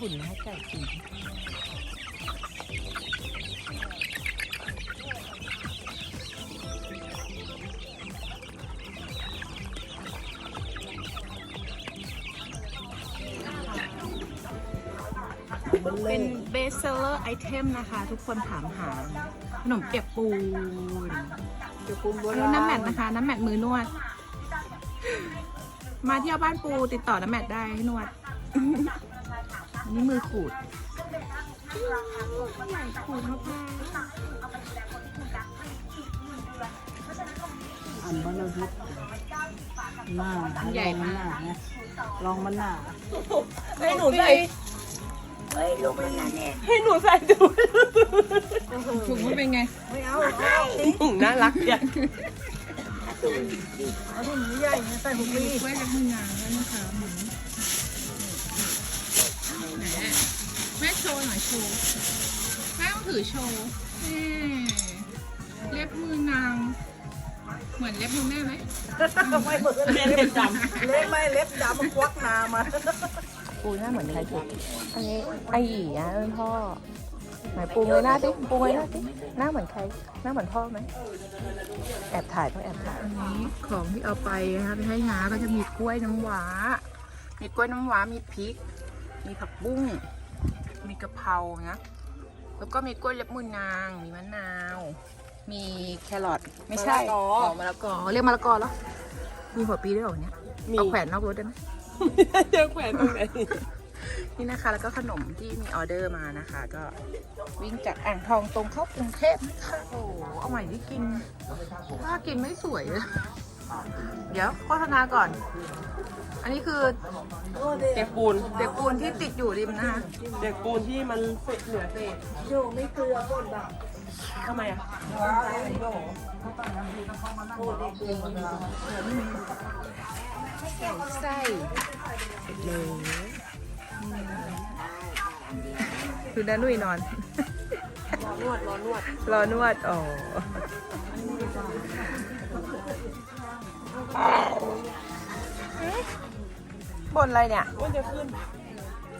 หุ่นมาให้ไก่กินเป็นเบสเซอร์ไอเทมนะคะ ทุกคนถามหาขนมเปียกปูนเดี๋ยวคุณโบแล้วราณน้ำแมทนะคะ น้ำแมทมือนวด มาเที่ยวบ้านปูติดต่อน้ำแมทได้ให้นวดอั นนี้มือขูดใหญ่ขูดมากอันมันพิษหน้าใหญ่มันหนาไงลองมันหนาให้หนูใส่ให้หนูใส่ดูถุงมันเป็นไงไม่เอาถุงน่ารักเนี่ยเอาถุงใหญ่ๆใส่ถุงมีนี้กล้วยกับมืองานแล้วนะคะหมุน ไหนอะแม่โชว์หน่อยโชว์แม่ต้องถือโชว์นี่เล็บมือนาง เหมือนเล็บมือแม่ไหมไม่เหมือนเล็บดำเล็บไม่เล็บดำมันควักนามาปูหน้าเหมือนใครถูกอันนี้ไอหยีอะเป็นพ่อไหนปูเงยหน้าสิปูเงยหน้าสิหน้าเหมือนใคร หน้าเหมือนพ่อไหมแอบถ่ายต้องแอบถ่ายอันนี้ของที่เอาไปนะคะไปให้น้าก็จะมีกล้วยน้ำว้ามีกล้วยน้ำว้ามีพริก มีผักบุ้ง มีกะเพรานะ แล้วก็มีกล้วยเล็บมือนาง มีมะนาว มีแครอท ไม่ใช่อ๋อมะละกอเรียกมะละกอแล้วมีหัวปีด้วยเหรอเนี่ยเอาแขวนนอกรถได้ไหม เจอแขวนตรงไหนนี่นะคะ แล้วก็ขนมที่มีออเดอร์มานะคะ ก็วิ่งจากอ่างทองตรงเข้ากรุงเทพนะคะโอ้โหเอาใหม่ที่กินถ้ากินไม่สวยเลยเดี๋ยวโฆษณาก่อน อันนี้คือเด็กปูน เด็กปูนที่ติดอยู่ริมนะคะเด็กปูนที่มันเศษเหลือเศษโยไม่เกลือก่อนแบบทำไมอะไส้เสร็จเลยคือด้านนุ่ยนอน รอนวด รอนวด รอนวด อ๋อ บนอะไรเนี่ยมันจะขึ้น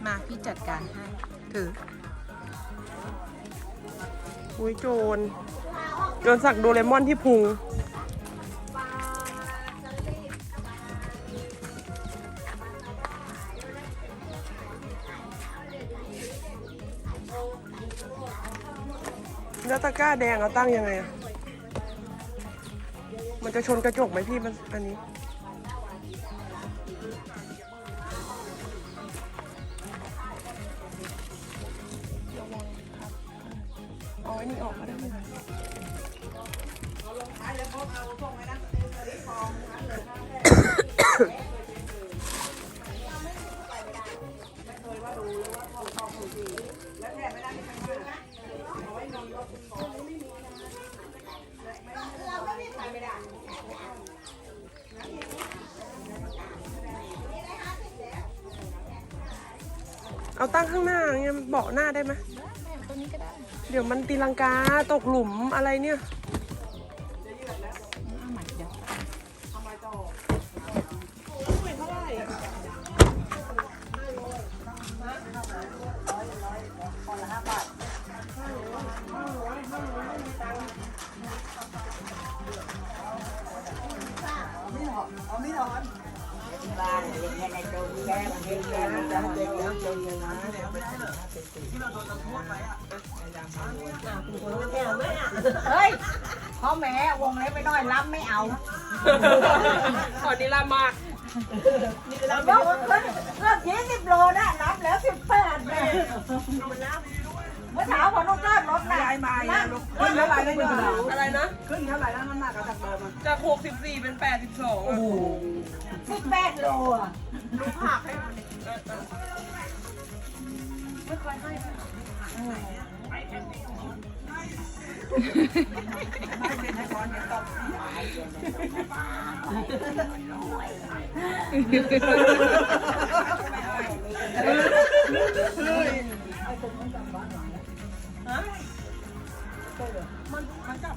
มาพี่จัดการให้ถืออุ้ยโจร โจรสักโดเรมอนที่พุง แล้วตะกร้าแดงเอาตั้งยังไงอะมันจะชนกระจกไหมพี่มันอันนี้ เอาไอ้นี่ออกก็ได้ไหมเอาตั้งข้างหน้าเงี้ยเบาะหน้าได้ไหมตัวนี้ก็ได้ เดี๋ยวมันตีลังกาตกหลุมอะไรเนี่ย เฮ้ยพ่อแม่วงเล็บไปหน่อยรับไม่เอาขอนิรามากเราเพิ่มเพิ่มยี่สิบโลนะรับแล้วสิบแปดแม่ เมื่อเช้าพอนุ่งเลิศรถนะนั่งรถเท่าไหร่เลยอะไรนะ ขึ้นเท่าไหร่แล้วน้ำหนักจากเดิมจาก 64 เป็น 82อะสิบแปดโลอะมัน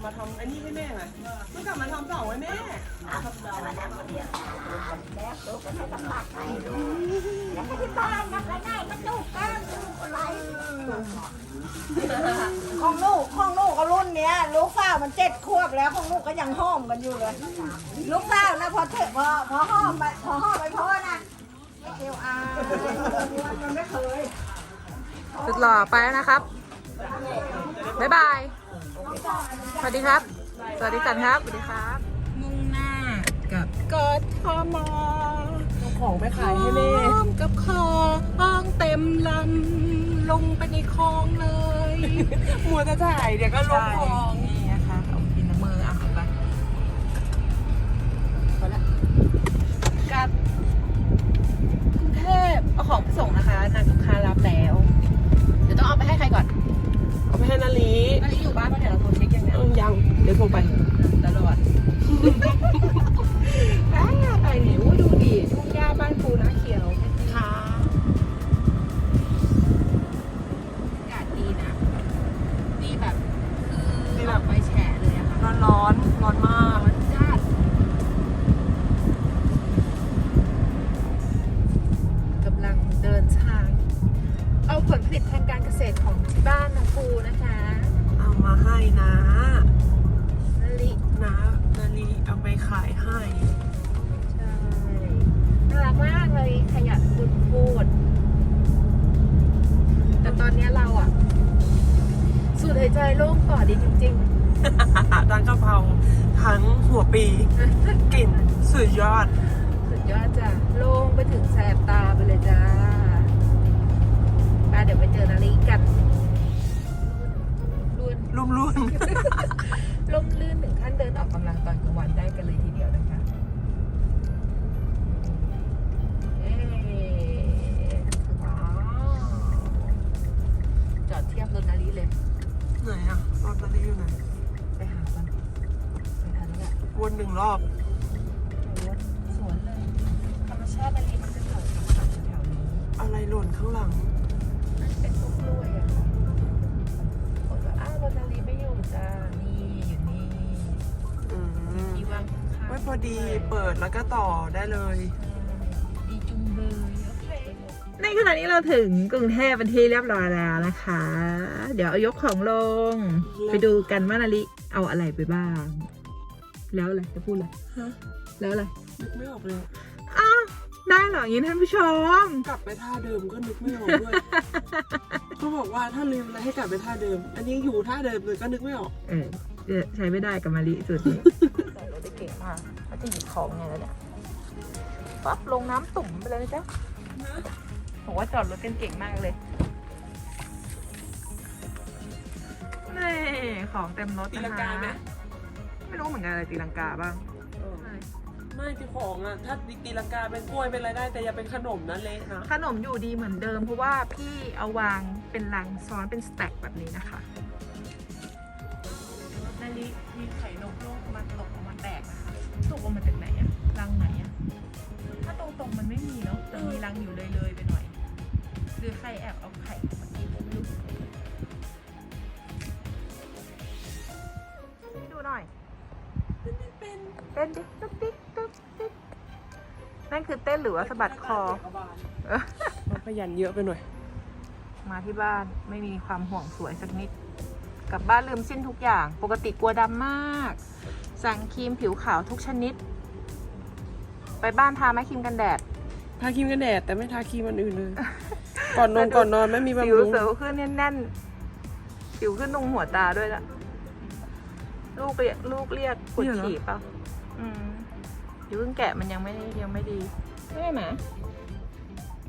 มาทำไอ้นี่ให้แม่ไงมันกลับมาทำเสาให้แม่แล้วก็ที่บ้านกับรายได้มันดูกันไรของลูกของลูกก็รุ่นเนี้ยลูกสาวมันเจ็ดขวบแล้วของลูกก็ยังห้อมกันอยู่เลยลูกสาวนะพอเถอะพอพอห้อมไปพอห้อมไปพ่อนะไอ้เกลอามันไม่เคยสุดหล่อไปแล้วนะครับ บ๊ายบาย สวัสดีครับ สวัสดีกันครับ สวัสดีครับ มุ่งหน้ากับกทมเอาของไปขายให้แม่พร้อมกับคออ้องเต็มลำลงไปในคลองเลย มัวจะถ่ายเดี๋ยวก็ลงคลอง เารักมากเลยขยันพูดพูด แต่ตอนเนี้ยเราอะสูดหายใจโล่งปอดดีจริงทั้งกะเพราทั้งหัวปีๆกลิ่นสุดยอดสุดยอดจ้ะโล่งไปถึงแสบตาไปเลยจ้าไปเดี๋ยวไปเจอนาฬิกันลื่น รุ่มรุ่น ล่มลื่นถึงขั้นเดินออกกำลังตอนกลางวันได้กันเลยที อยู่ไหนไปหากันไปหาแล้วแหละวนหนึ่งรอบโอ้โหสวนเลย ธรรมชาตินาฬิมันจะเกิดกับแถวๆนี้อะไรหล่นข้างหลังน่าจะเป็นพวกกล้วยอะค่ะคนว่าอ้าวรนาฬิไม่อยู่จ้า นี่อยู่นี่อืมที่วางข้างๆไว้พอดีเปิดแล้วก็ต่อได้เลย ดีจุงเบยโอ ในขณะนี้เราถึงกรุงเทพเป็นที่เรียบร้อยแล้วนะคะ เดี๋ยวเอายกของลง ไปดูกันว่านาลิเอาอะไรไปบ้าง แล้วอะไรจะพูดอะไรฮะแล้วอะไรนึกไม่ออกเลยอ้าวได้เหรออย่างนี้ท่านผู้ชม กลับไปท่าเดิมก็นึกไม่ออกด้วยเขาบอกว่าถ้าลืมอะไรให้กลับไปท่าเดิม อันนี้อยู่ท่าเดิมเลยก็นึกไม่ออก เออเออใช้ไม่ได้กับมาลิสุดนี้ใส่รถได้เก่งมากเขาจะหยิบของไงแล้วเนี่ยปั๊บลงน้ำตุ่มไปเลยนะจ๊ะ ผมว่าจอดรถกันเก่งมากเลยนี่ของเต็มรถตีลังกาไหมไม่รู้เหมือนกันอะไรตีลังกาบ้าง ไม่ที่ของอะ ถ้าตีลังกาเป็นกล้วยเป็นอะไรได้ แต่อย่าเป็นขนมนะเละนะขนมอยู่ดีเหมือนเดิม เพราะว่าพี่เอาวางเป็นลังซ้อนเป็นสแต็กแบบนี้นะคะนาลิมีไข่นกลูกมันตกออกมาแตกนะคะตกออกมาจากไหนอะรังไหนอะถ้าตรงๆมันไม่มีเนาะแต่มีรังอยู่เลยๆไปหน่อย หรือใครแอบเอาไข่มากินไม่รู้ให้ดูหน่อย เป็นเต้นดิตุ๊กติ๊กตุ๊กติ๊กนั่นคือเต้นหรือว่าสะบัดคอเออมันขยันเยอะไปหน่อย มาที่บ้านไม่มีความห่วงสวยสักนิด กลับบ้านลืมสิ้นทุกอย่าง ปกติกลัวดำมาก สั่งครีมผิวขาวทุกชนิด ไปบ้านทาไหมครีมกันแดด ทาครีมกันแดดแต่ไม่ทาครีมอันอื่นเลย ก่อนนอนก่อนนอนไม่มีผิบำวรุงเสวขึ้นแน่นๆผิวขึ้นตรงหัวตาด้วยล่ะลูกเรียกลูกเรียกปวดฉี่เปล่าอืมอย่าเพิ่งแกะมันยังไม่ยังไม่ดีไม่ได้หมา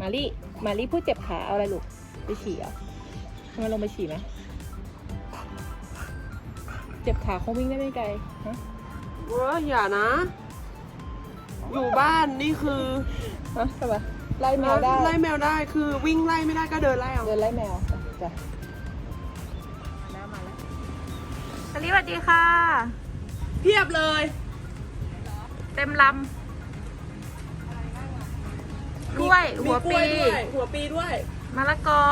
มาลี่มาลี่พูดเจ็บขาเอาอะไรลูก ไปฉี่เหรอะทำไมลงไปฉี่ไหมเจ็บขาคงวิ่งได้ไม่ไกลฮะเว้ยอย่านะ อยู่บ้านนี่คือ ฮะทำไม ไล่แมวได้ ไล่แมวได้คือวิ่งไล่ไม่ได้ก็เดินไล่เอาเดินไล่แมวจ้ะแล้วมาแล้วสวัสดีสวัสดีค่ะ เพียบเลย เต็มลำกล้วยหัวมีกล้ปียด้วยหัวปีด้วยมะละกอ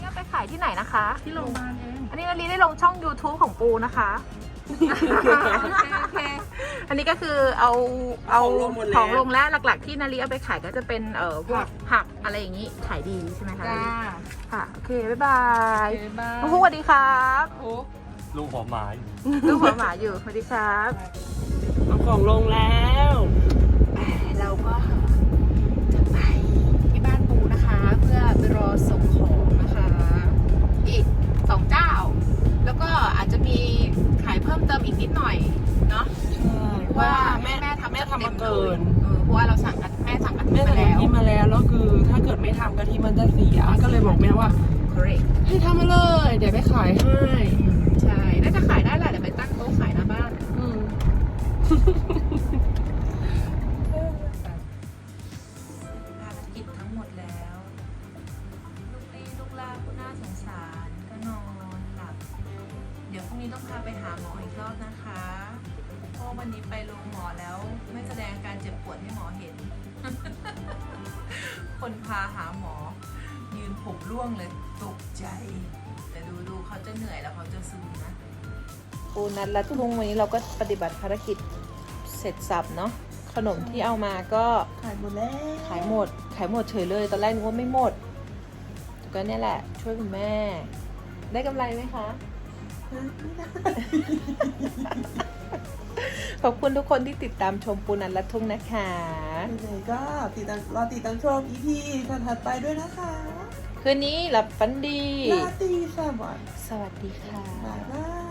นี่เอาไปขายที่ไหนนะคะ ที่โรงพยาบาลเอง อันนี้นาลีได้ลงช่อง YouTube ของปูนะคะ โอเค อันนี้ก็คือเอาเอาของลงหมดแล้ว ของลงแล้วหลักๆ ที่นาลีเอาไปขายก็จะเป็นเอ่อพวกผักอะไรอย่างนี้ขายดีใช่ไหมคะจ้าค่ะโอเคบ๊ายบายบ้าน้องพุกสวัสดีครับลูกหัวหมายลูกหัวหมาอยู่สวัสดีครับ เอาของลงแล้ว เราก็จะ คนพาหาหมอ ยืนผมร่วงเลยตกใจ แต่ดูดูเขาจะเหนื่อยแล้วเขาจะซึมนะปูนัดและทุ่งวันนี้เราก็ปฏิบัติภารกิจเสร็จสับเนาะขนมที่เอามาก็ขายหมดแล้วขายหมด ขายหมดเฉยเลยตอนแรกนึกว่าไม่หมดก็เนี่ยแหละ ช่วยคุณแม่ ได้กำไรไหมคะ ขอบคุณทุกคนที่ติดตามชมปูนันและทุ่งนะคะไหนๆก็ติดตามรอติดตามชม EP ถัดๆไปด้วยนะคะ คืนนี้หลับฝันดีลาตรีสวัสดิ์สวัสดีค่ะ บ๊ายบาย